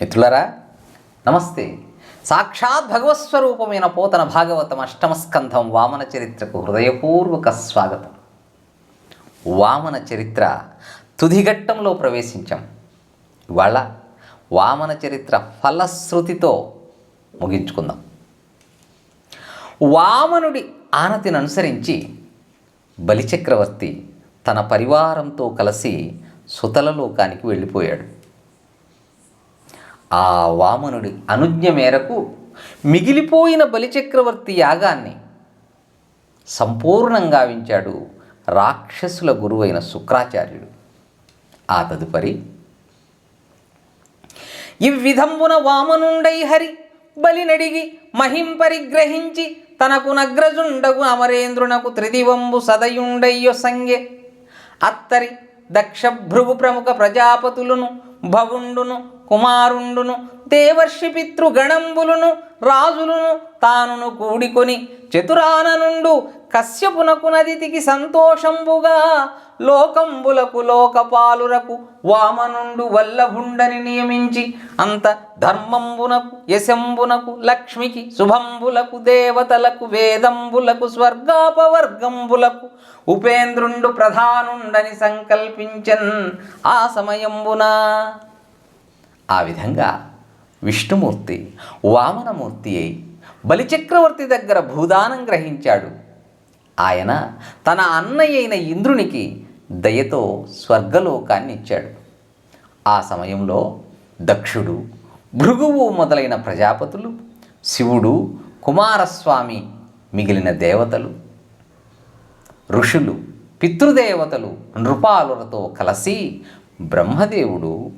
మిత్రులరా నమస్తే. సాక్షాత్ భగవత్స్వరూపమైన పోతన భాగవతం అష్టమస్కంధం వామన చరిత్రకు హృదయపూర్వక స్వాగతం. వామన చరిత్ర తుదిఘట్టంలో ప్రవేశించాం. ఇవాళ వామన చరిత్ర ఫలశ్రుతితో ముగించుకుందాం. వామనుడి ఆనతిని అనుసరించి బలిచక్రవర్తి తన పరివారంతో కలిసి సుతల లోకానికి వెళ్ళిపోయాడు. ఆ వామనుడి అనుజ్ఞ మేరకు మిగిలిపోయిన బలిచక్రవర్తి యాగాన్ని సంపూర్ణంగా వించాడు రాక్షసుల గురువైన శుక్రాచార్యుడు. ఆ తదుపరి ఇవ్విధంబున వామనుండై హరి బలినడిగి మహిం పరిగ్రహించి తనకు నగ్రజుండగు అమరేంద్రునకు త్రిదివంబు సదయుండయ్యొ సంగే అత్తరి దక్షభృగు ప్రముఖ ప్రజాపతులను భవుండును కుమారుండును దేవర్షి పితృగణంబులును రాజులును తానును కూడికొని చతురాననుండు కశ్యపునకు నదితికి సంతోషంబుగా లోకంబులకు లోకపాలురకు వామనుండు వల్లభుండని నియమించి అంత ధర్మంబునకు యశంబునకు లక్ష్మికి శుభంబులకు దేవతలకు వేదంబులకు స్వర్గాపవర్గంబులకు ఉపేంద్రుండు ప్రధానుండని సంకల్పించన్ ఆ సమయంబున. ఆ విధంగా విష్ణుమూర్తి వామనమూర్తి అయి బలిచక్రవర్తి దగ్గర భూదానం గ్రహించాడు. ఆయన తన అన్నయ్య అయిన ఇంద్రునికి దయతో స్వర్గలోకాన్ని ఇచ్చాడు. ఆ సమయంలో దక్షుడు భృగువు మొదలైన ప్రజాపతులు శివుడు కుమారస్వామి మిగిలిన దేవతలు ఋషులు పితృదేవతలు నృపాలులతో కలిసి బ్రహ్మదేవుడు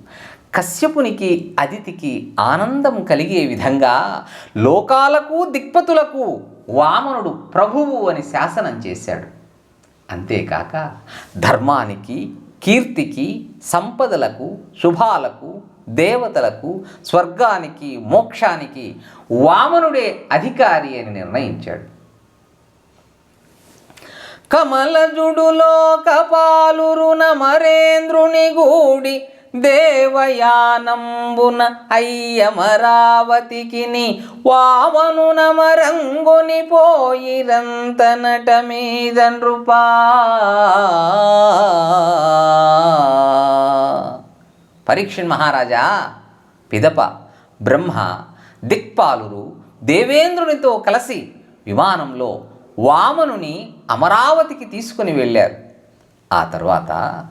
కశ్యపునికి అదితికి ఆనందం కలిగే విధంగా లోకాలకు దిక్పతులకు వామనుడు ప్రభువు అని శాసనం చేశాడు. అంతేకాక ధర్మానికి కీర్తికి సంపదలకు శుభాలకు దేవతలకు స్వర్గానికి మోక్షానికి వామనుడే అధికారి అని నిర్ణయించాడు. కమలజుడులో కపాలురున మరేంద్రుని గూడి దేవయానంబున అయ్యమరావతికిని వామను నమరంగుని పోయిరంతనట మీద నృపా పరీక్షణ్ మహారాజా పిదప బ్రహ్మ దిక్పాలురు దేవేంద్రునితో కలిసి విమానంలో వామనుని అమరావతికి తీసుకుని వెళ్ళారు. ఆ తర్వాత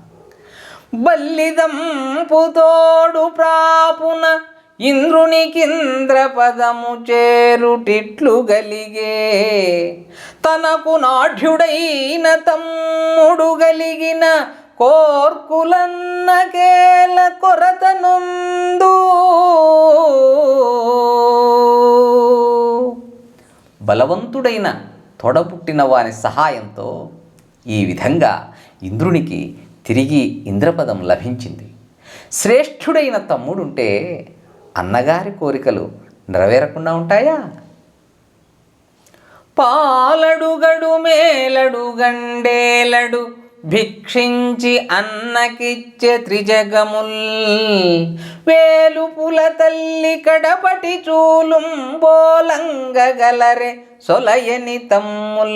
బల్లిదంపుతోడు ప్రాపున ఇంద్రునికింద్ర పదము చేరుటిట్లు గలిగే. తనకు నాఢ్యుడైన తమ్ముడు గలిగిన కోర్కులన్నకేల కొరతనుందు. బలవంతుడైన తొడపుట్టిన వాని సహాయంతో ఈ విధంగా ఇంద్రునికి తిరిగి ఇంద్రపదం లభించింది. శ్రేష్ఠుడైన తమ్ముడుంటే అన్నగారి కోరికలు నెరవేరకుండా ఉంటాయా? పాలడుగడు మేలడు గండేలడు భిక్షించి అన్నకిచ్చే త్రిజగముల్. వేలుపుల తల్లి కడపటి చూలుం బోలంగగలరే సొలయని తమ్ముల్.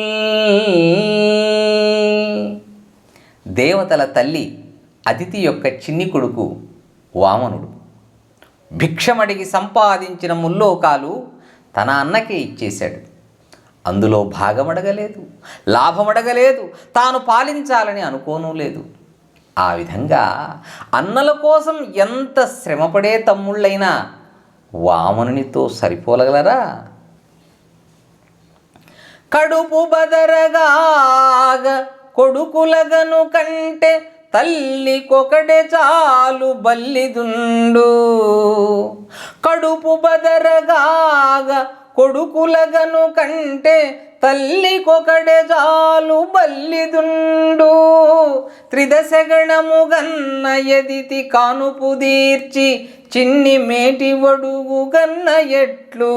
దేవతల తల్లి అతిథి యొక్క చిన్ని కొడుకు వామనుడు. భిక్షమడిగి సంపాదించిన ముల్లోకాలు తన అన్నకే ఇచ్చేశాడు. అందులో భాగమడగలేదు లాభమడగలేదు తాను పాలించాలని అనుకోనూ లేదు. ఆ విధంగా అన్నల కోసం ఎంత శ్రమపడే తమ్ముళ్ళైనా వామనునితో సరిపోలగలరా? కడుపు బదరగాగ కొడుకులగను కంటే తల్లికొకడే చాలు బల్లిదుండు. కడుపు బదరగాగ కొడుకులగను కంటే తల్లికొకడే చాలు బల్లిదుండు. త్రిదశగణము గన్న ఎదితి కానుపు తీర్చి చిన్ని మేటి వడుగు గన్న ఎట్లు.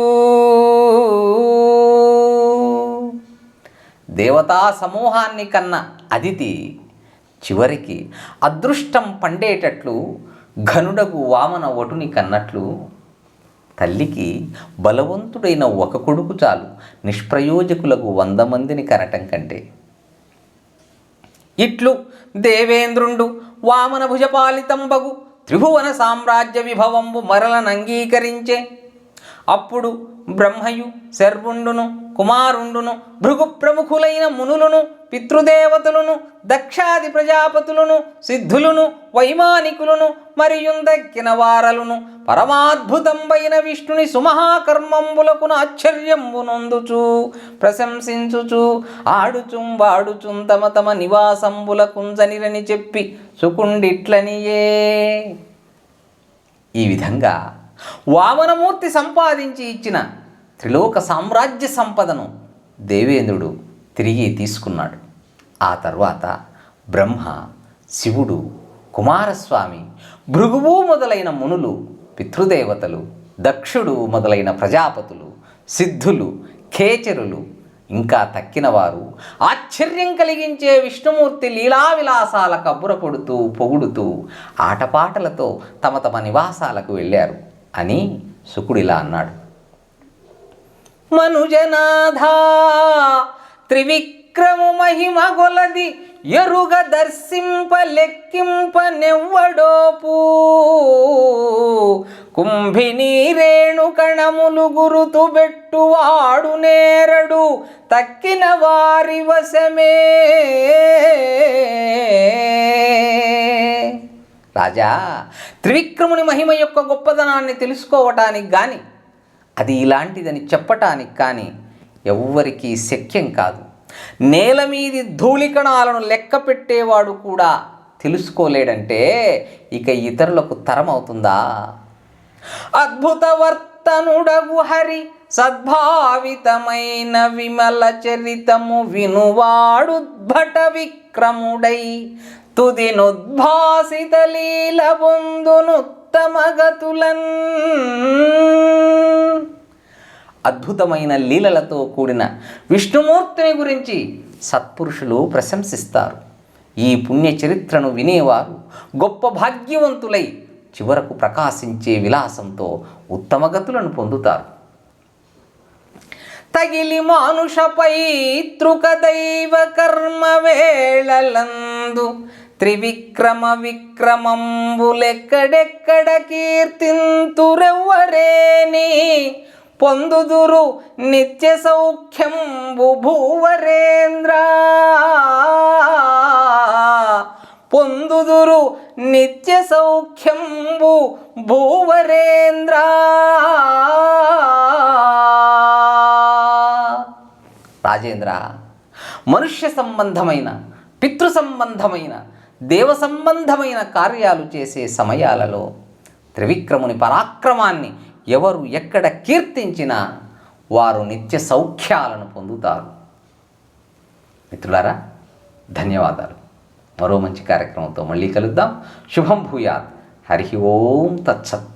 దేవతా సమూహాన్ని కన్న అదితి చివరికి అదృష్టం పండేటట్లు ఘనుడగు వామన వటుని కన్నట్లు తల్లికి బలవంతుడైన ఒక కొడుకు చాలు నిష్ప్రయోజకులకు వంద మందిని కనటం కంటే. ఇట్లు దేవేంద్రుండు వామన భుజపాలితంబగు త్రిభువన సామ్రాజ్య విభవంబు మరలనంగీకరించే అప్పుడు బ్రహ్మయు శర్వుండును కుమారుండును భృగు ప్రముఖులైన మునులను పితృదేవతలను దక్షాది ప్రజాపతులను సిద్ధులను వైమానికులను మరియు దక్కిన వారలును పరమాద్భుతంబైన విష్ణుని సుమహాకర్మంబులకును ఆశ్చర్యంబునందుచు ప్రశంసించుచు ఆడుచుం వాడుచుం తమ తమ నివాసంబులకుంజనిరని చెప్పి సుకుండిట్లనియే ఈ విధంగా వామనమూర్తి సంపాదించి ఇచ్చిన త్రిలోక సామ్రాజ్య సంపదను దేవేంద్రుడు తిరిగి తీసుకున్నాడు. ఆ తర్వాత బ్రహ్మ శివుడు కుమారస్వామి భృగువు మొదలైన మునులు పితృదేవతలు దక్షుడు మొదలైన ప్రజాపతులు సిద్ధులు ఖేచరులు ఇంకా తక్కినవారు ఆశ్చర్యం కలిగించే విష్ణుమూర్తి లీలా విలాసాల కబుర పొగుడుతూ ఆటపాటలతో తమ తమ నివాసాలకు వెళ్ళారు. అని శుకుడిలా అన్నాడు. మనుజనాథా త్రివిక్రము మహిమ గొలది ఎరుగ దర్శింప లెక్కింప నెవ్వడోపు. కుంభిని రేణు కణములు గురుతు బెట్టువాడు నేరడు తక్కిన వారి వశమే. రాజా త్రివిక్రముని మహిమ యొక్క గొప్పదనాన్ని తెలుసుకోవటానికి కానీ అది ఇలాంటిదని చెప్పటానికి కానీ ఎవ్వరికీ శక్యం కాదు. నేల మీది ధూళికణాలను లెక్క పెట్టేవాడు కూడా తెలుసుకోలేడంటే ఇక ఇతరులకు తరమవుతుందా? అద్భుత వర్తనుడగు హరి సద్భావితమైన విమల చరితము వినువాడుద్భట విక్రముడై తుదినుద్భాసిత లీల బొందునుత్తమగతులన్ అద్భుతమైన లీలలతో కూడిన విష్ణుమూర్తిని గురించి సత్పురుషులు ప్రశంసిస్తారు. ఈ పుణ్య చరిత్రను వినేవారు గొప్ప భాగ్యవంతులై చివరకు ప్రకాశించే విలాసంతో ఉత్తమగతులను పొందుతారు. తగిలి మానుషపై తృక దైవ కర్మ వేళలందు త్రివిక్రమ విక్రమంబులెక్కడెక్కడ కీర్తింతురెవ్వరేని? పొందుదురు నిత్య సౌఖ్యంబు భూవరేంద్ర. పొందుదురు నిత్య సౌఖ్యంబు భూవరేంద్ర. రాజేంద్ర మనుష్య సంబంధమైన పితృ సంబంధమైన దేవ సంబంధమైన కార్యాలు చేసే సమయాలలో త్రివిక్రముని పరాక్రమాన్ని ఎవరు ఎక్కడ కీర్తించినా వారు నిత్య సౌఖ్యాలను పొందుతారు. మిత్రులారా ధన్యవాదాలు. మరో మంచి కార్యక్రమంతో మళ్ళీ కలుద్దాం. శుభం భూయాత్. హరి ఓం తత్సత్.